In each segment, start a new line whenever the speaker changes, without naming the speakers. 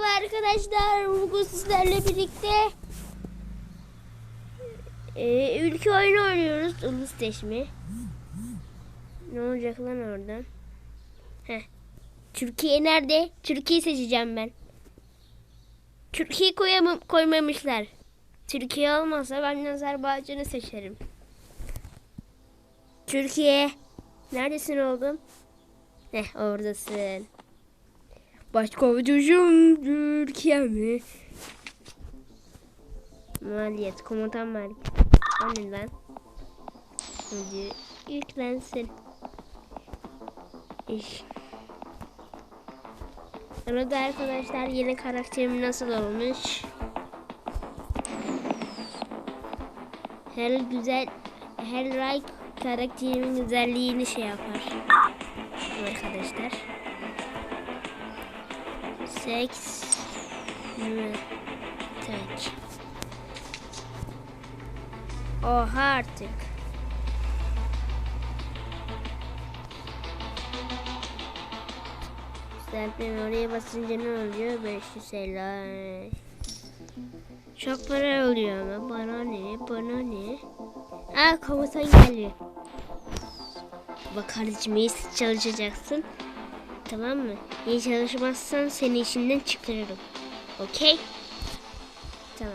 Merhaba arkadaşlar. Bugün sizlerle birlikte e, ülke oyunu oynuyoruz. Ulus Deşmi. Ne olacak lan oradan? Heh. Türkiye nerede? Türkiye seçeceğim ben. Türkiye koyamam koymamışlar. Türkiye olmasa ben Azerbaycan'ı seçerim. Türkiye. Neredesin oğlum? Heh oradasın. Başkomutanım Türkiye mi? Maliyet komutan maliyet. O ne lan? Hadi yüklensin. İş. Arada arkadaşlar yeni karakterim nasıl olmuş? Her güzel her like karakterimin güzelliğini şey yapar. Arkadaşlar. Seks tek. Oha artık. Zaten oraya basınca ne oluyor? 550. Çok para oluyor ama bana ne? Bana ne? Aa komutan geldi. Bak kardeşim iyi çalışacaksın. Tamam mı? İyi çalışmazsan seni işinden çıkarırım. Okey? Tamam.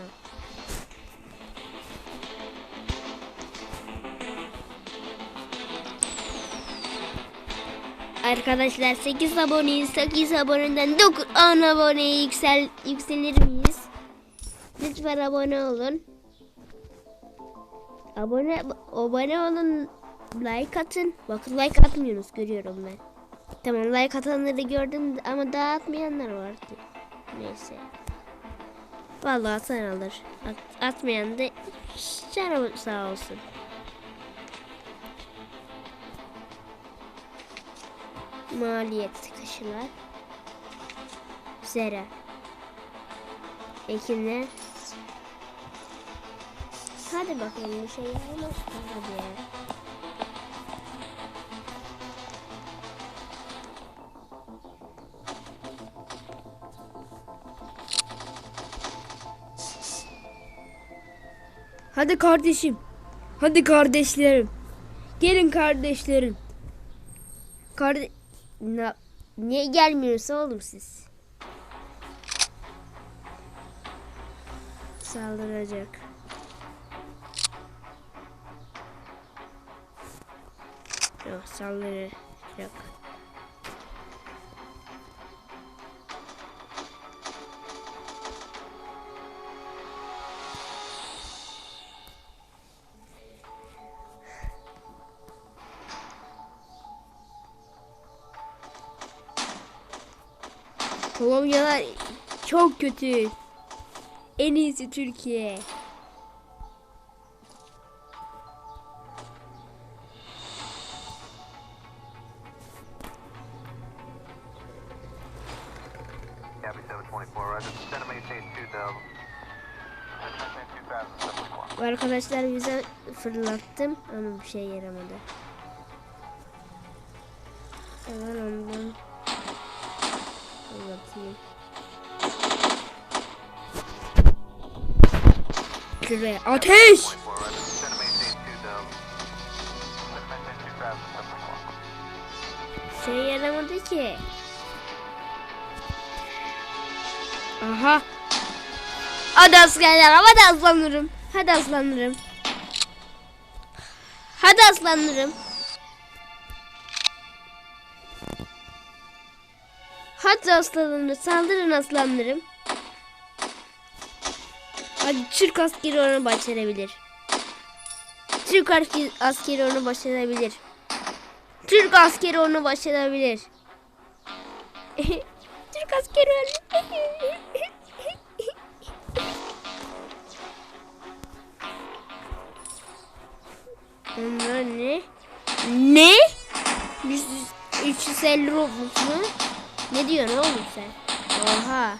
Arkadaşlar 8 aboneyiz. 8 aboneden 9 10 aboneye yüksel, yükselir miyiz? Lütfen abone olun. Abone abone olun. Like atın. Bakın like atmıyoruz görüyorum ben. Tamam like atanları gördüm ama daha atmayanlar vardı. Neyse. Vallahi atan alır. At, atmayan da canı sağ olsun. Maliyet kışılar. Zera. Ekinler. Hadi bakalım bir şey yapamaz hadi.
Hadi kardeşim. Hadi kardeşlerim. Gelin kardeşlerim.
Karde Na- Niye gelmiyorsa oğlum siz? Saldıracak. Yok saldıracak.
Kolombiyalar çok kötü. En iyisi Türkiye.
Copy 724, Roger. Send a maintain 2000. Maintain 2000, 724.
Arkadaşlar bize fırlattım ama bir şey yaramadı. Hemen ondan
maintain 2000, 724.
Şey yaramadı ki.
Aha.
Hadi aslanlarım, hadi aslanlarım. Hadi aslanlarım. Hadi aslanlarım. Hadi aslanlarım, saldırın aslanlarım. Hadi Türk askeri onu başarabilir. Türk asker- askeri onu başarabilir. Türk askeri onu başarabilir. Türk askeri öldü. Onlar ne? Ne? 100, 350 Robux mu? Ne diyorsun oğlum sen? Oha.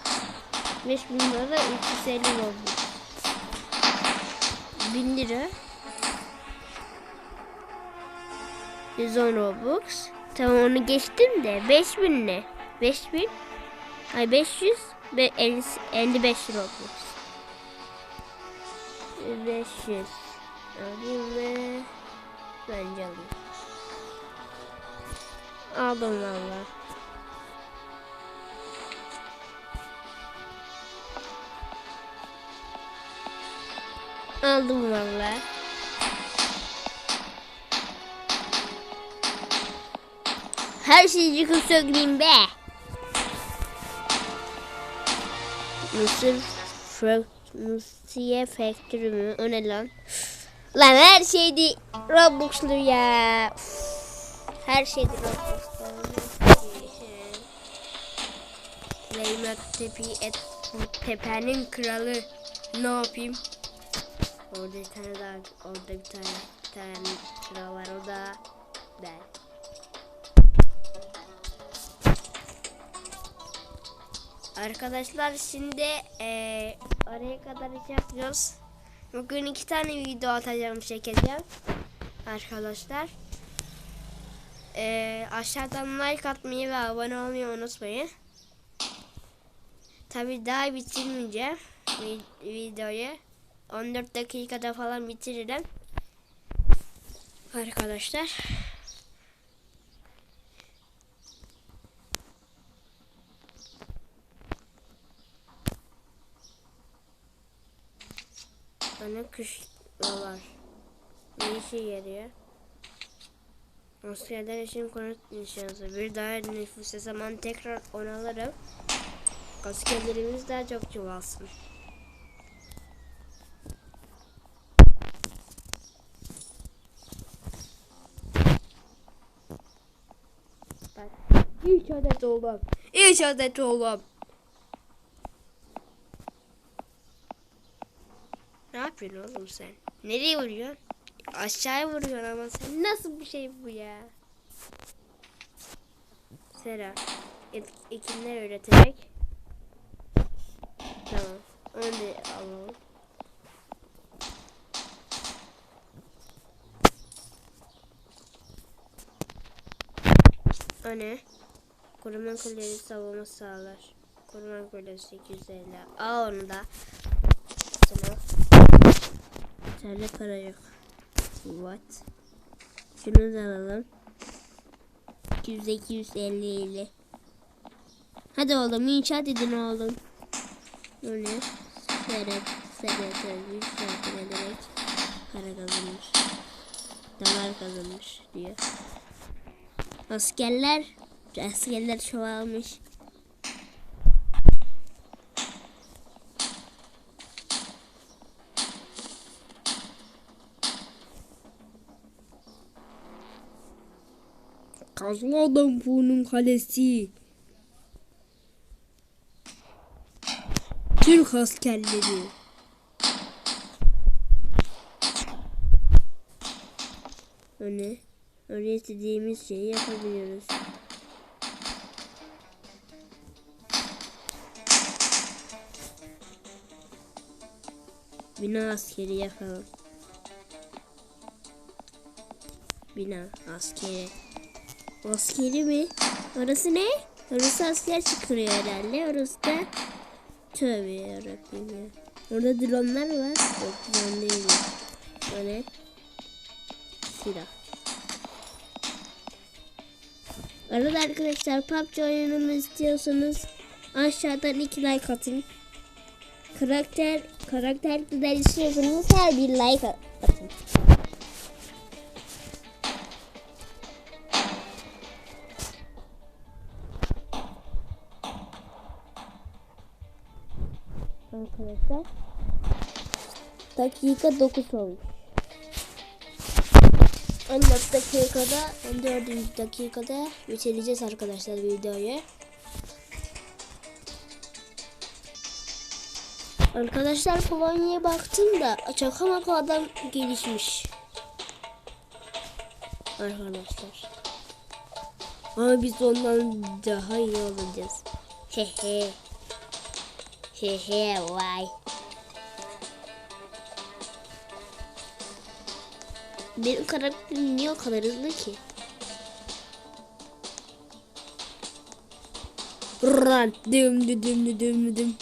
5000 lira 350 Robux. 1000 lira. 110 Robux. Tamam onu geçtim de 5000 ne? 5000? Ay 500. Ve 50, 55 Robux. 500. Alayım ve bence alayım. Aldım valla. Aldım valla. Her şeyi yıkıp söyleyeyim be. Mısır Mısır Factory mi? O ne lan? Lan her şeydi Roblox'lu ya. Her şeydi Roblox'lu.
Leymet Tepi et Tepe'nin kralı. Ne yapayım?
Orada bir tane daha, orada bir tane, bir tane kral var. O da ben. Arkadaşlar şimdi eee oraya kadar iş yapıyoruz. Bugün iki tane video atacağım, çekeceğim. Arkadaşlar. Eee aşağıdan like atmayı ve abone olmayı unutmayın. Tabi daha bitirmeyeceğim vi- videoyu. 14 dakikada falan bitiririm. Arkadaşlar. Bana kuş var. Ne işe yarıyor? Askerler için konut nişansı. Bir daha nüfusa zaman tekrar onalırım. Askerlerimiz daha çok çoğalsın.
3 adet oğlum. 3 adet oğlum.
Ne yapıyorsun oğlum sen? Nereye vuruyorsun? Aşağıya vuruyorsun ama sen nasıl bir şey bu ya? Sera ekinler öğreterek Tamam. Onu da alalım. O ne? Koruma kulesi savunma sağlar. Koruma kulesi 250. Al onu da. Sana. Sende para yok. What? Şunu da alalım. 200 250 ile. Hadi oğlum inşaat edin oğlum. Bu ne? Seret, seret yardım ederek para kazanmış. Dolar kazanmış diyor. Askerler, askerler çoğalmış.
Adam bunun kalesi. Türk askerleri.
O ne? Öyle istediğimiz şeyi yapabiliyoruz. Bina askeri yapalım. Bina askeri. Askeri mi? Orası ne? Orası asker çıkıyor herhalde. Orası da tövbe yarabbim ya. Orada dronlar var. Yok drone değil. O ne? Silah. Arada arkadaşlar PUBG oyununu istiyorsanız aşağıdan iki like atın. Karakter karakter güzel istiyorsanız her bir like atın. Arkadaşlar dakika 9 olmuş. 14 dakikada 14. dakikada bitireceğiz arkadaşlar videoyu. Arkadaşlar Polonya'ya baktım da çakamaka adam gelişmiş. Arkadaşlar. Ama biz ondan daha iyi olacağız. Hehe. Hehe vay. Benim karakterim niye o kadar hızlı ki?
Run. Dım dım dım dım dım.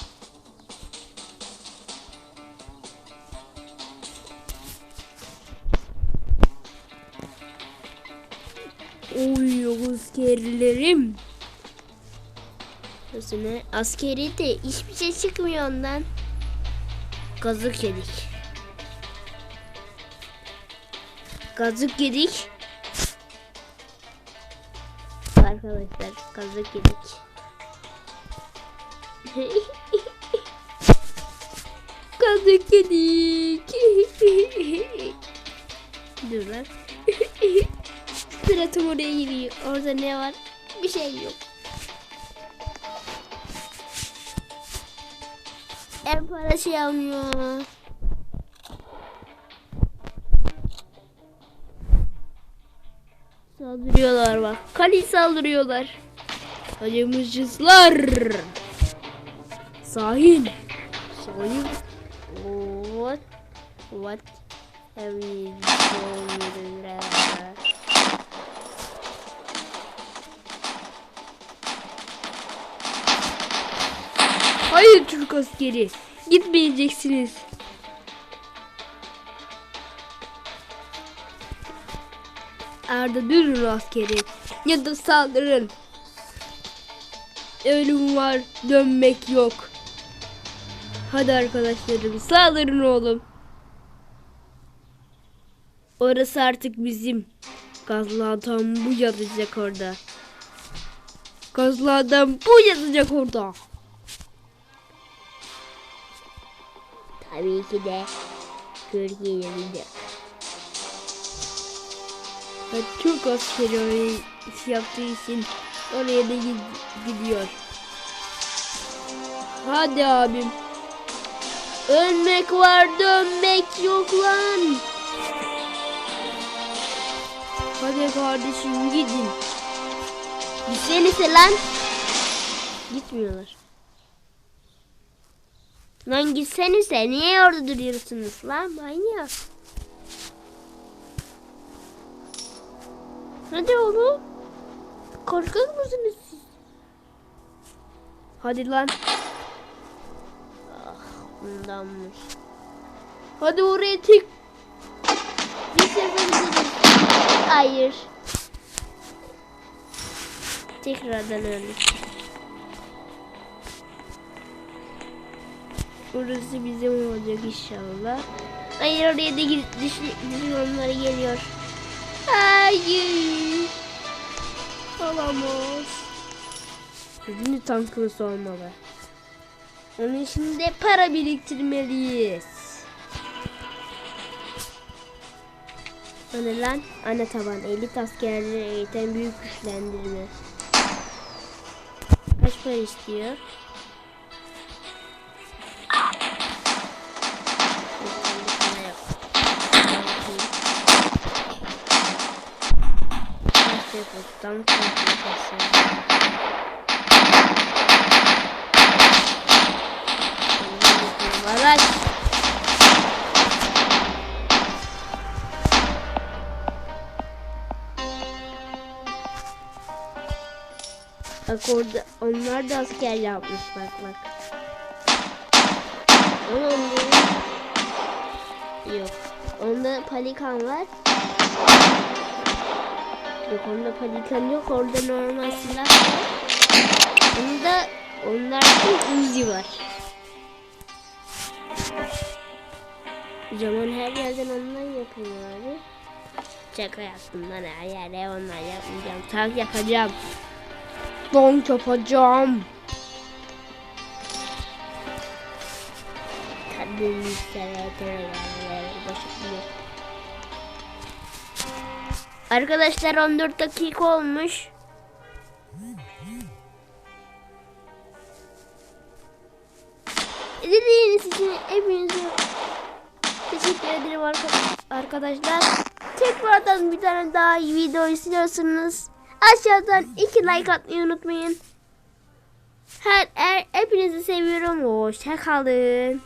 Oy askerlerim.
Burası ne? Askeri de hiçbir şey çıkmıyor ondan. Kazık yedik. Kazık yedik. Arkadaşlar kazık yedik. kazık yedik. Dur lan. Suratım oraya giriyor. Orada ne var? Bir şey yok. En para şey almıyor. Saldırıyorlar bak. Kali saldırıyorlar.
Hadi mıcızlar. Sahil. Sahil.
What? What have we done?
Hayır Türk askeri. Gitmeyeceksiniz. Arda durun askeri. Ya da saldırın. Ölüm var, dönmek yok. Hadi arkadaşlarım saldırın oğlum. Orası artık bizim. Gazlı adam bu yatacak orada. Gazlı adam bu yatacak orada.
Tabii ki de Türkiye'ye gidiyor.
Ha, Türk askeri oraya iş yaptığı için oraya da gid- gidiyor. Hadi abim. Ölmek var dönmek yok lan. Hadi kardeşim gidin.
Gitsenize lan. Gitmiyorlar. Lan gitsenize. Niye orada duruyorsunuz lan? Manyak. Hadi oğlum. Korkak mısınız siz?
Hadi lan.
Bundanmış.
Hadi oraya tek.
Bir sefer gidelim. Hayır. Tekrardan öldük.
Orası bizim olacak inşallah.
Hayır oraya da düşmanları geliyor. Hayır.
Olamaz. Bizim tankımız olmalı.
Onun için de
Para biriktirmeliyiz.
Hani lan ana taban elit askerleri eğiten büyük güçlendirme. Kaç para istiyor? Tam Araç. Bak orada onlar da asker yapmış bak bak. Onların... Yok. Onda palikan var. Yok onda palikan yok. Orada normal silah var. Onda onlarda uzi var. Zaman her yerden ondan yapıyor abi. Şaka yaptım lan her yerde ondan yapmayacağım. Tank yapacağım.
Don yapacağım.
Kadın sevetere başlıyor. Arkadaşlar 14 dakika olmuş. İzlediğiniz için hepinize teşekkür ederim arka- arkadaşlar. Tekrardan bir tane daha video istiyorsanız aşağıdan iki like atmayı unutmayın. Her, her hepinizi seviyorum. Hoşça kalın.